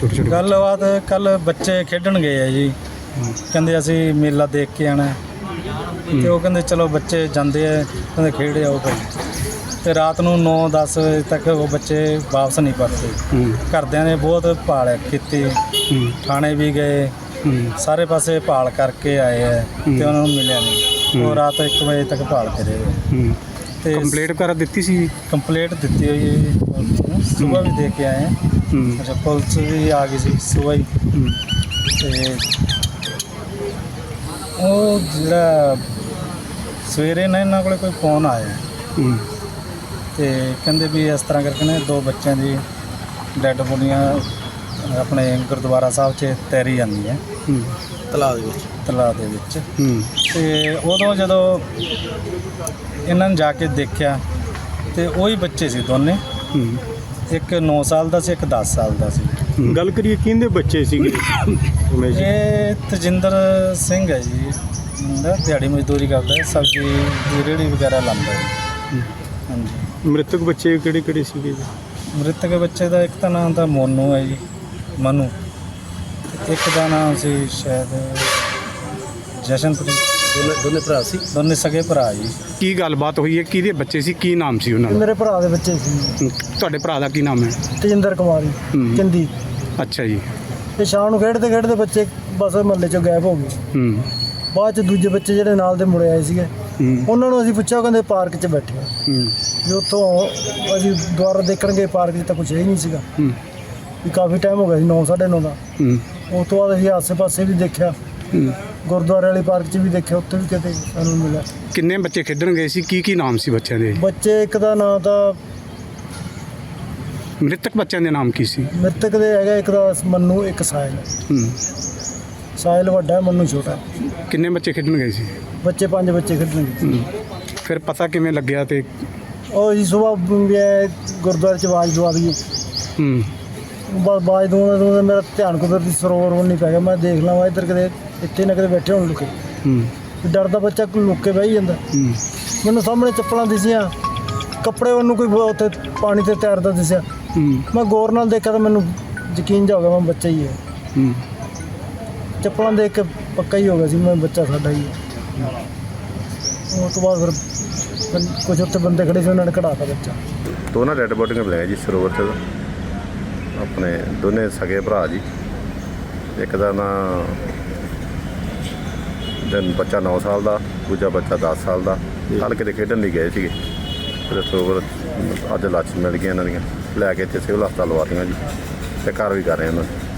ਛੋਟੇ ਛੋਟੇ ਗੱਲਬਾਤ ਕੱਲ ਬੱਚੇ ਖੇਡਣ ਗਏ ਆ ਜੀ। ਕਹਿੰਦੇ ਅਸੀਂ ਮੇਲਾ ਦੇਖ ਕੇ ਆਣਾ ਹੈ। ਤੇ ਉਹ ਕਹਿੰਦੇ ਚਲੋ ਬੱਚੇ ਜਾਂਦੇ ਆ ਕਹਿੰਦੇ ਖੇਡ ਆਓ ਭਾਈ। ਤੇ ਰਾਤ ਨੂੰ 9-10 ਵਜੇ ਤੱਕ ਉਹ ਬੱਚੇ ਵਾਪਸ ਨਹੀਂ ਪਰਤੇ। ਹੂੰ। ਘਰਦਿਆਂ ਨੇ ਬਹੁਤ ਭਾਲ ਕੀਤੀ। ਹੂੰ। ਥਾਣੇ ਵੀ ਗਏ। ਹੂੰ। ਸਾਰੇ ਪਾਸੇ ਭਾਲ ਕਰਕੇ ਆਏ ਆ ਤੇ ਉਹਨਾਂ ਨੂੰ ਮਿਲਿਆ ਨਹੀਂ। ਉਹ ਰਾਤ 1 ਵਜੇ ਤੱਕ ਭਾਲ ਕਰੇ। ਹੂੰ। ਤੇ ਕੰਪਲੀਟ ਵਗੈਰਾ ਦਿੱਤੀ ਸੀ? ਕੰਪਲੀਟ ਦਿੱਤੀ ਹੋਈ ਹੈ ਜੀ। ਸਵੇਰ ਵੀ ਦੇ ਕੇ ਆਏ ਹੂੰ। ਅੱਛਾ ਪੁਲਿਸ ਵੀ ਆ ਗਈ ਸੀ ਸਵੇਰ ਹੀ। ਹੂੰ। ਤੇ ਉਹ ਜਿਹੜਾ ਸਵੇਰੇ ਨਾ ਇਹਨਾਂ ਕੋਲੇ ਕੋਈ ਫੋਨ ਆਇਆ। ਹੂੰ। ਤੇ ਕਹਿੰਦੇ ਵੀ ਇਸ ਤਰ੍ਹਾਂ ਕਰਕੇ ਨੇ ਦੋ ਬੱਚਿਆਂ ਦੀ ਡੈੱਡ ਬੋਡੀਆਂ ਆਪਣੇ ਗੁਰਦੁਆਰਾ ਸਾਹਿਬ 'ਚ ਤੈਰੀ ਜਾਂਦੀਆਂ ਹੂੰ। ਤਲਾਅ ਦੇ ਵਿੱਚ। ਤਲਾਅ ਦੇ ਵਿੱਚ। ਹੂੰ। ਤੇ ਉਦੋਂ ਜਦੋਂ ਇਹਨਾਂ ਨੇ ਜਾ ਕੇ ਦੇਖਿਆ ਤੇ ਉਹੀ ਬੱਚੇ ਸੀ ਦੋਨੇ। ਹੂੰ। ਇੱਕ 9 ਸਾਲ ਦਾ ਸੀ ਇੱਕ 10 ਸਾਲ ਦਾ ਸੀ। ਗੱਲ ਕਰੀਏ ਕਿਹਦੇ ਬੱਚੇ ਸੀਗੇ? ਉਮੇਸ਼ ਜੀ? ਇਹ ਤਜਿੰਦਰ ਸਿੰਘ ਹੈ ਜੀ। ਮੁੰਡਾ ਦਿਹਾੜੀ ਮਜ਼ਦੂਰੀ ਕਰਦਾ ਹੈ ਸਬਜ਼ੀ ਦੀ ਰੇਹੜੀ ਵਗੈਰਾ ਲਾਉਂਦਾ ਹੈ। ਹਾਂਜੀ। ਮ੍ਰਿਤਕ ਬੱਚੇ ਕਿਹੜੇ ਕਿਹੜੇ ਸੀਗੇ ਜੀ? ਮ੍ਰਿਤਕ ਬੱਚੇ ਦਾ ਇੱਕ ਤਾਂ ਨਾਮ ਤਾਂ ਮੋਨੂ ਹੈ ਜੀ ਮਨੂ। ਇੱਕ ਦਾ ਨਾਮ ਸੀ ਸ਼ਾਇਦ ਜਸ਼ਨਪ੍ਰੀਤ। ਦੋਨੇ ਦੋਨੇ ਭਰਾ ਸੀ? ਦੋਨੇ ਸਗੇ ਭਰਾ ਜੀ। ਕੀ ਗੱਲਬਾਤ ਹੋਈ ਹੈ? ਕਿਹਦੇ ਬੱਚੇ ਸੀ? ਕੀ ਨਾਮ ਸੀ ਉਹਨਾਂ ਦਾ? ਮੇਰੇ ਭਰਾ ਦੇ ਬੱਚੇ ਸੀ। ਤੁਹਾਡੇ ਭਰਾ ਦਾ ਕੀ ਨਾਮ ਹੈ? ਤੇਜਿੰਦਰ ਕੁਮਾਰੀ ਹੂੰ। ਚੰਦੀ ਅੱਛਾ ਜੀ। ਤੇ ਸ਼ਾਮ ਨੂੰ ਖੇਡਦੇ ਖੇਡਦੇ ਬੱਚੇ ਬਸ ਮਹੱਲੇ ਚੋਂ ਗਾਇਬ ਹੋ ਗਏ। ਹੂੰ। ਬਾਅਦ ਚ ਦੂਜੇ ਬੱਚੇ ਜਿਹੜੇ ਨਾਲ ਦੇ ਮੁੜੇ ਆਏ ਸੀਗੇ ਹੂੰ। ਉਹਨਾਂ ਨੂੰ ਅਸੀਂ ਪੁੱਛਿਆ ਉਹ ਕਹਿੰਦੇ ਪਾਰਕ 'ਚ ਬੈਠੇ ਆ। ਹੂੰ। ਵੀ ਉੱਥੋਂ ਅਸੀਂ ਦੁਆਰਾ ਦੇਖਣ ਗਏ ਪਾਰਕ 'ਚ ਤਾਂ ਕੁਝ ਹੈ ਹੀ ਨਹੀਂ ਸੀਗਾ। ਹੂੰ। ਵੀ ਕਾਫੀ ਟਾਈਮ ਹੋ ਗਿਆ ਸੀ 9 9:30 ਦਾ। ਹੂੰ। ਉਸ ਤੋਂ ਬਾਅਦ ਅਸੀਂ ਆਸੇ-ਪਾਸੇ ਵੀ ਦੇਖਿਆ। ਗੁਰਦੁਆਰੇ ਵਾਲੀ ਪਾਰਕ 'ਚ ਵੀ ਦੇਖਿਆ ਉੱਥੇ ਵੀ ਕਿਤੇ ਸਾਨੂੰ ਮਿਲਿਆ। ਕਿੰਨੇ ਬੱਚੇ ਖੇਡਣ ਗਏ ਸੀ? ਕੀ ਕੀ ਨਾਮ ਸੀ ਬੱਚਿਆਂ ਦੇ? ਬੱਚੇ ਇੱਕ ਦਾ ਨਾਂ ਤਾਂ ਮ੍ਰਿਤਕ ਬੱਚਿਆਂ ਦੇ ਨਾਮ ਕੀ ਸੀ? ਮ੍ਰਿਤਕ ਦੇ ਹੈਗਾ ਇੱਕ ਦਾ ਮੰਨੂ ਇੱਕ ਸਾਹਿਲ ਹੂੰ। ਸਾਹਿਲ ਵੱਡਾ ਹੈ ਮੰਨੂ ਛੋਟਾ। ਹੈ। ਕਿੰਨੇ ਬੱਚੇ ਖੇਡਣ ਗਏ ਸੀ? ਬੱਚੇ ਪੰਜ ਬੱਚੇ ਖੇਡਣਗੇ ਹੂੰ। ਫਿਰ ਪਤਾ ਕਿਵੇਂ ਲੱਗਿਆ ਤੇ ਉਹ ਜੀ ਸਵੇਰ ਗੁਰਦੁਆਰੇ ਚ ਆਵਾਜ਼ ਦਵਾ ਦਈ ਹੂੰ। ਬਸ ਆਵਾਜ਼ ਦਵਾਉਂਦੇ ਦਵਾਉਂਦੇ ਮੇਰਾ ਧਿਆਨ ਕੁਦਰਤੀ ਸਰੋਵਰ ਵੱਲ ਨਹੀਂ ਪੈ ਗਿਆ। ਮੈਂ ਦੇਖ ਲਵਾਂ ਇੱਧਰ ਕਿਤੇ ਇੱਥੇ ਨਾ ਕਿਤੇ ਬੈਠੇ ਹੋਣ ਲੁਕੇ। ਹੂੰ। ਡਰਦਾ ਬੱਚਾ ਕੋਈ ਲੁੱਕ ਕੇ ਬਹਿ ਜਾਂਦਾ। ਹੂੰ। ਮੈਨੂੰ ਸਾਹਮਣੇ ਚੱਪਲਾਂ ਦਿਸੀਆਂ। ਕੱਪੜੇ ਉਹਨੂੰ ਕੋਈ ਉੱਥੇ ਪਾਣੀ ਤੇ ਤੈਰਦਾ ਦਿਸਿਆ। ਹੂੰ। ਮੈਂ ਗੌਰ ਨਾਲ ਦੇਖਿਆ ਤਾਂ ਮੈਨੂੰ ਯਕੀਨ ਜਾ ਹੋ ਗਿਆ ਮੈਂ ਬੱਚਾ ਹੀ ਹੈ। ਹੂੰ। ਚੱਪਲਾਂ ਦੇਖ ਕੇ ਪੱਕਾ ਹੀ ਹੋ ਗਿਆ ਸੀ ਮੈਂ ਬੱਚਾ ਸਾਡਾ ਹੀ ਹੈ। ਉਸ ਤੋਂ ਬਾਅਦ ਫਿਰ ਕੁਝ ਉੱਥੇ ਬੰਦੇ ਖੜੇ ਸੀ ਉਹਨਾਂ ਨੇ ਕਢਾਤਾ ਬੱਚਾ। ਦੋਨਾਂ ਡੈਡ ਬੋਡੀਆਂ ਮਿਲੀਆਂ ਜੀ ਸਰੋਵਰ 'ਚ ਆਪਣੇ ਦੋਨੇ ਸਗੇ ਭਰਾ ਜੀ। ਇੱਕ ਦਾ ਨਾਂ ਜਨ ਬੱਚਾ 9 ਸਾਲ ਦਾ ਦੂਜਾ ਬੱਚਾ 10 ਸਾਲ ਦਾ। ਕੱਲ੍ਹ ਕਿਤੇ ਖੇਡਣ ਲਈ ਗਏ ਸੀਗੇ। ਤੇ ਸਰੋਵਰ ਅੱਜ ਲਾਸ਼ ਮਿਲ ਗਈਆਂ ਇਹਨਾਂ ਦੀਆਂ। ਲੈ ਕੇ ਇੱਥੇ ਸਿਵਲ ਹਸਪਤਾਲ ਲਵਾਤੀਆਂ ਜੀ। ਤੇ ਵੀ ਕਰ ਰਹੇ ਉਹਨਾਂ ਨੂੰ